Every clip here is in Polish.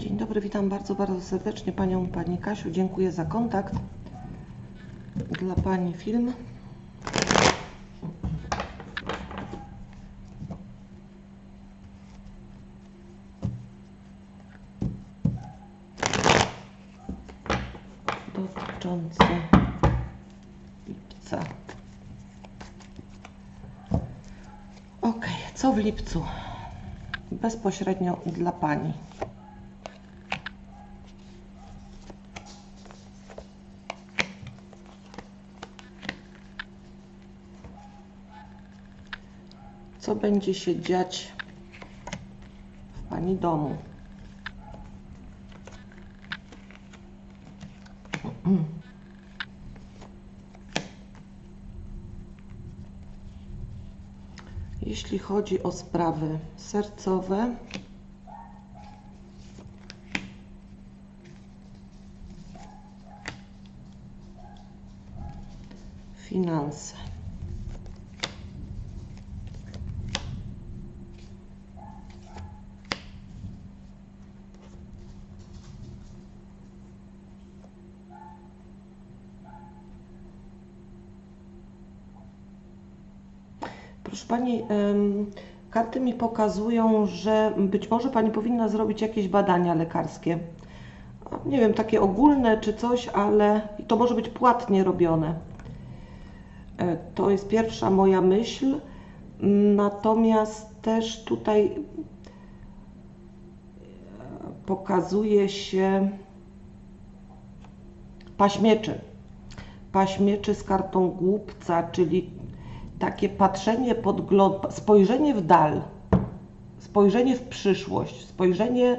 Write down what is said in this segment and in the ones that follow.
Dzień dobry, witam bardzo, bardzo serdecznie Panią, Pani Kasiu. Dziękuję za kontakt. Dla Pani film. Dotyczący lipca. Ok, co w lipcu? Bezpośrednio dla Pani. Co będzie się dziać w Pani domu? Jeśli chodzi o sprawy sercowe, finanse. Proszę Pani, karty mi pokazują, że być może Pani powinna zrobić jakieś badania lekarskie. Nie wiem, takie ogólne czy coś, ale to może być płatnie robione. E, To jest pierwsza moja myśl. Natomiast też tutaj e, pokazuje się paśmieczy. Paśmieczy z kartą głupca, czyli takie patrzenie, spojrzenie w dal, spojrzenie w przyszłość, spojrzenie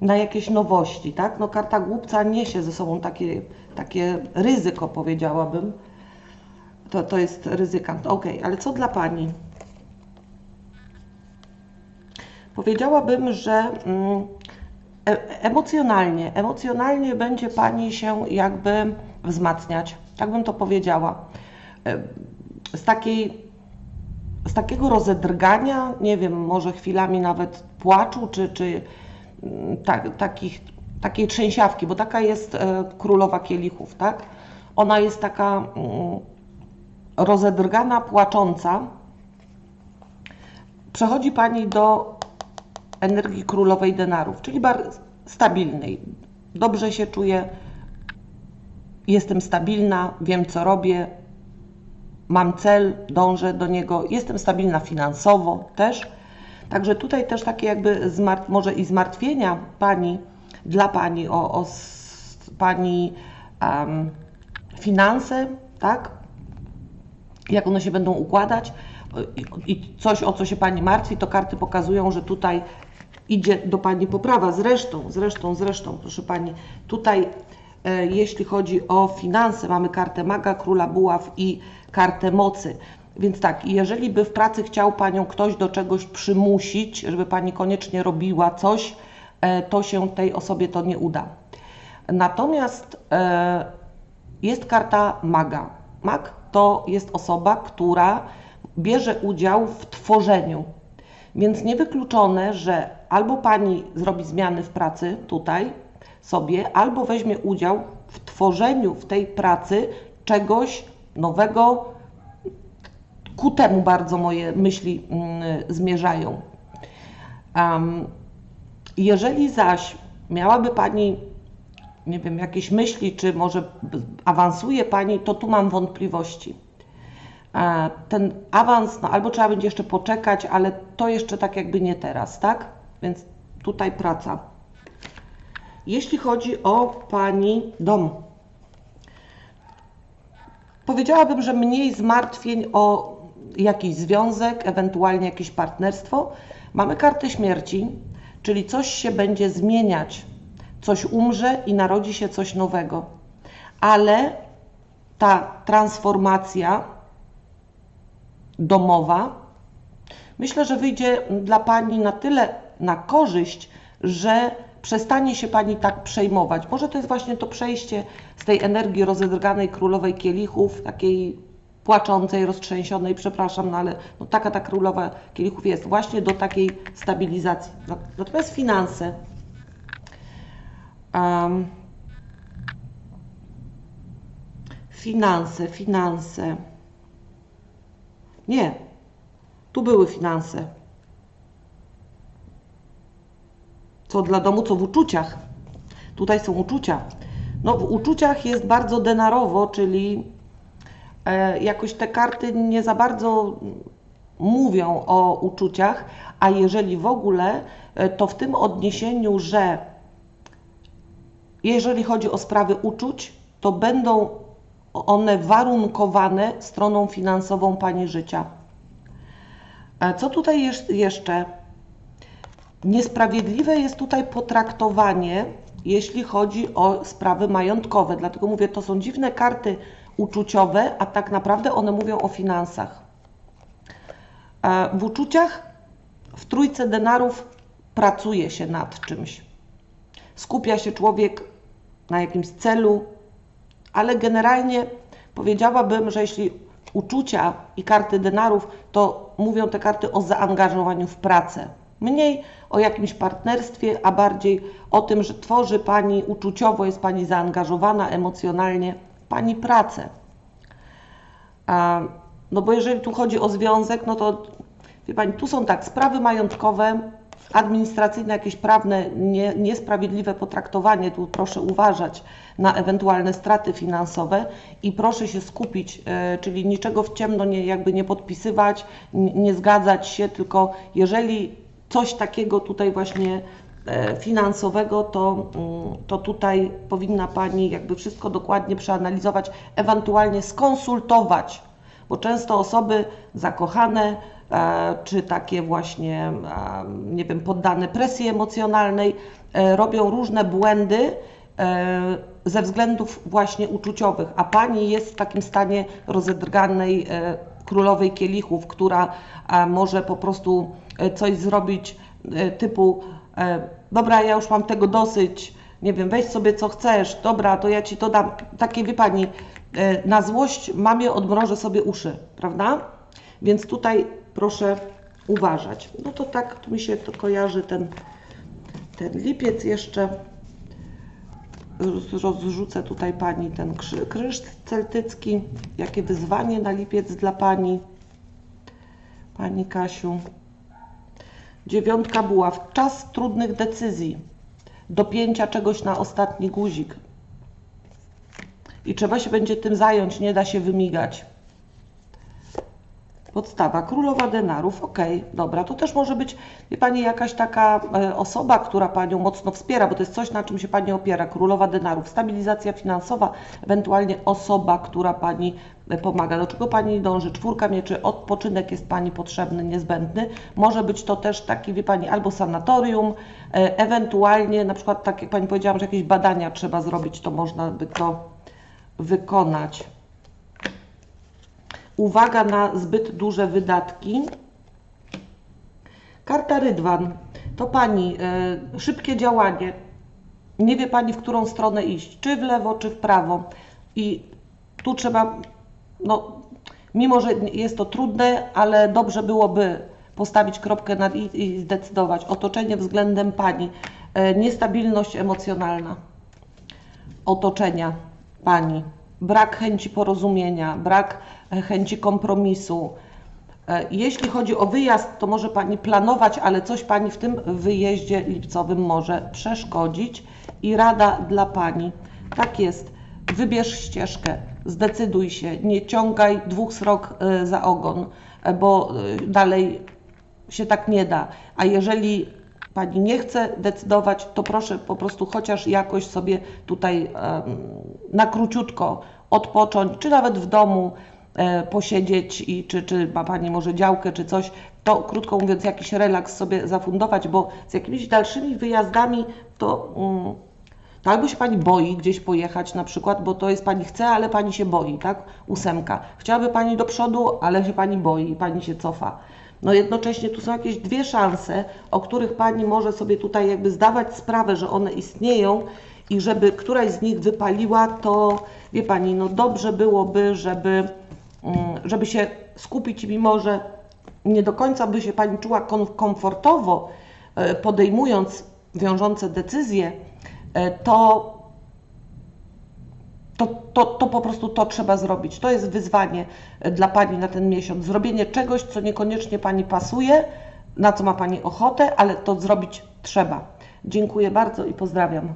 na jakieś nowości, tak? No karta głupca niesie ze sobą takie, takie ryzyko, powiedziałabym. To, to jest ryzykant. Ok, ale co dla Pani? Powiedziałabym, że mm, e- emocjonalnie, emocjonalnie będzie Pani się jakby wzmacniać, tak bym to powiedziała. Z takiej, z takiego rozedrgania, nie wiem, może chwilami nawet płaczu, czy, czy mm, tak, takich, takiej trzęsiawki, bo taka jest e, królowa kielichów, tak? Ona jest taka mm, rozedrgana, płacząca. Przechodzi Pani do energii królowej denarów, czyli bardzo stabilnej. Dobrze się czuję, jestem stabilna, wiem co robię, mam cel, dążę do niego, jestem stabilna finansowo też. Także tutaj też takie jakby zmart- może i zmartwienia Pani, dla Pani o, o Pani em, finanse, tak? jak one się będą układać i, i coś, o co się Pani martwi, to karty pokazują, że tutaj idzie do Pani poprawa. Zresztą, zresztą, zresztą, proszę Pani, tutaj jeśli chodzi o finanse, mamy kartę maga, króla buław i kartę mocy. Więc tak, jeżeli by w pracy chciał Panią ktoś do czegoś przymusić, żeby Pani koniecznie robiła coś, e, to się tej osobie to nie uda. Natomiast e, jest karta maga. Mag to jest osoba, która bierze udział w tworzeniu. Więc niewykluczone, że albo pani zrobi zmiany w pracy tutaj sobie, albo weźmie udział w tworzeniu w tej pracy czegoś nowego. Ku temu bardzo moje myśli mm, zmierzają. Jeżeli zaś miałaby pani nie wiem, jakieś myśli, czy może awansuje Pani, to tu mam wątpliwości. E, Ten awans, no albo trzeba będzie jeszcze poczekać, ale to jeszcze tak jakby nie teraz, tak? Więc tutaj praca. Jeśli chodzi o Pani dom, powiedziałabym, że mniej zmartwień o jakiś związek, ewentualnie jakieś partnerstwo. Mamy kartę śmierci, czyli coś się będzie zmieniać, coś umrze i narodzi się coś nowego. Ale ta transformacja domowa, myślę, że wyjdzie dla Pani na tyle na korzyść, że przestanie się Pani tak przejmować. Może to jest właśnie to przejście z tej energii rozedrganej królowej kielichów, takiej płaczącej, roztrzęsionej, przepraszam, no ale no taka ta królowa kielichów jest, właśnie do takiej stabilizacji. Natomiast finanse, Em, finanse, finanse. Nie, tu były finanse. Co dla domu, co w uczuciach. Tutaj są uczucia. No, w uczuciach jest bardzo denarowo, czyli e, jakoś te karty nie za bardzo mówią o uczuciach, a jeżeli w ogóle, e, to w tym odniesieniu, że jeżeli chodzi o sprawy uczuć, to będą one warunkowane stroną finansową Pani życia. E, Co tutaj jeszcze? Niesprawiedliwe jest tutaj potraktowanie, jeśli chodzi o sprawy majątkowe. Dlatego mówię, to są dziwne karty uczuciowe, a tak naprawdę one mówią o finansach. E, W uczuciach w trójce denarów pracuje się nad czymś. Skupia się człowiek na jakimś celu, ale generalnie powiedziałabym, że jeśli uczucia i karty denarów, to mówią te karty o zaangażowaniu w pracę. Mniej o jakimś partnerstwie, a bardziej o tym, że tworzy Pani uczuciowo, jest Pani zaangażowana emocjonalnie, Pani pracę. A, no bo jeżeli tu chodzi o związek, no to wie Pani, tu są tak, sprawy majątkowe, administracyjne, jakieś prawne, nie, niesprawiedliwe potraktowanie, tu proszę uważać na ewentualne straty finansowe i proszę się skupić, e, czyli niczego w ciemno nie, jakby nie podpisywać, nie, nie zgadzać się, tylko jeżeli coś takiego tutaj właśnie e, finansowego, to, mm, to tutaj powinna Pani jakby wszystko dokładnie przeanalizować, ewentualnie skonsultować, bo często osoby zakochane, e, czy takie właśnie, e, nie wiem, poddane presji emocjonalnej, robią różne błędy ze względów właśnie uczuciowych, a Pani jest w takim stanie rozedrganej królowej kielichów, która może po prostu coś zrobić e, typu e, dobra, ja już mam tego dosyć, nie wiem, weź sobie co chcesz, dobra, to ja Ci to dam. Takie, wie Pani, e, na złość mamie odmrożę sobie uszy, prawda? Więc tutaj proszę uważać. No to tak, mi się to kojarzy ten, ten lipiec jeszcze. Roz- Rozrzucę tutaj Pani ten krzyż celtycki. Jakie wyzwanie na lipiec dla Pani, Pani Kasiu. Dziewiątka była w czas trudnych decyzji, dopięcia czegoś na ostatni guzik. I trzeba się będzie tym zająć, nie da się wymigać. Podstawa, królowa denarów, ok, dobra, to też może być, wie Pani, jakaś taka e, osoba, która Panią mocno wspiera, bo to jest coś, na czym się Pani opiera, królowa denarów, stabilizacja finansowa, ewentualnie osoba, która Pani e, pomaga. Do czego Pani dąży? Czwórka mieczy, odpoczynek jest Pani potrzebny, niezbędny. Może być to też taki, wie Pani, albo sanatorium, e, ewentualnie, na przykład, tak jak Pani powiedziałam, że jakieś badania trzeba zrobić, to można by to wykonać. Uwaga na zbyt duże wydatki. Karta Rydwan. To Pani, e, szybkie działanie. Nie wie Pani, w którą stronę iść, czy w lewo, czy w prawo. I tu trzeba, no, mimo że jest to trudne, ale dobrze byłoby postawić kropkę nad i, i zdecydować. Otoczenie względem Pani. E, niestabilność emocjonalna otoczenia Pani, brak chęci porozumienia, brak e, chęci kompromisu. E, Jeśli chodzi o wyjazd, to może Pani planować, ale coś Pani w tym wyjeździe lipcowym może przeszkodzić. I rada dla Pani, tak jest, wybierz ścieżkę, zdecyduj się, nie ciągaj dwóch srok e, za ogon, bo dalej się tak nie da. A jeżeli Pani nie chce decydować, to proszę po prostu chociaż jakoś sobie tutaj na króciutko odpocząć, czy nawet w domu e, posiedzieć i czy, czy ma Pani może działkę czy coś, to krótko mówiąc jakiś relaks sobie zafundować, bo z jakimiś dalszymi wyjazdami to, mm, to albo się Pani boi gdzieś pojechać na przykład, bo to jest Pani chce, ale Pani się boi, tak? Ósemka. Chciałaby Pani do przodu, ale się Pani boi i Pani się cofa. No jednocześnie tu są jakieś dwie szanse, o których Pani może sobie tutaj jakby zdawać sprawę, że one istnieją i żeby któraś z nich wypaliła, to wie Pani, no dobrze byłoby, żeby, mm, żeby się skupić, mimo że nie do końca by się Pani czuła kom- komfortowo e, podejmując wiążące decyzje, to, to, to, to po prostu to trzeba zrobić. To jest wyzwanie e, dla Pani na ten miesiąc. Zrobienie czegoś, co niekoniecznie Pani pasuje, na co ma Pani ochotę, ale to zrobić trzeba. Dziękuję bardzo i pozdrawiam.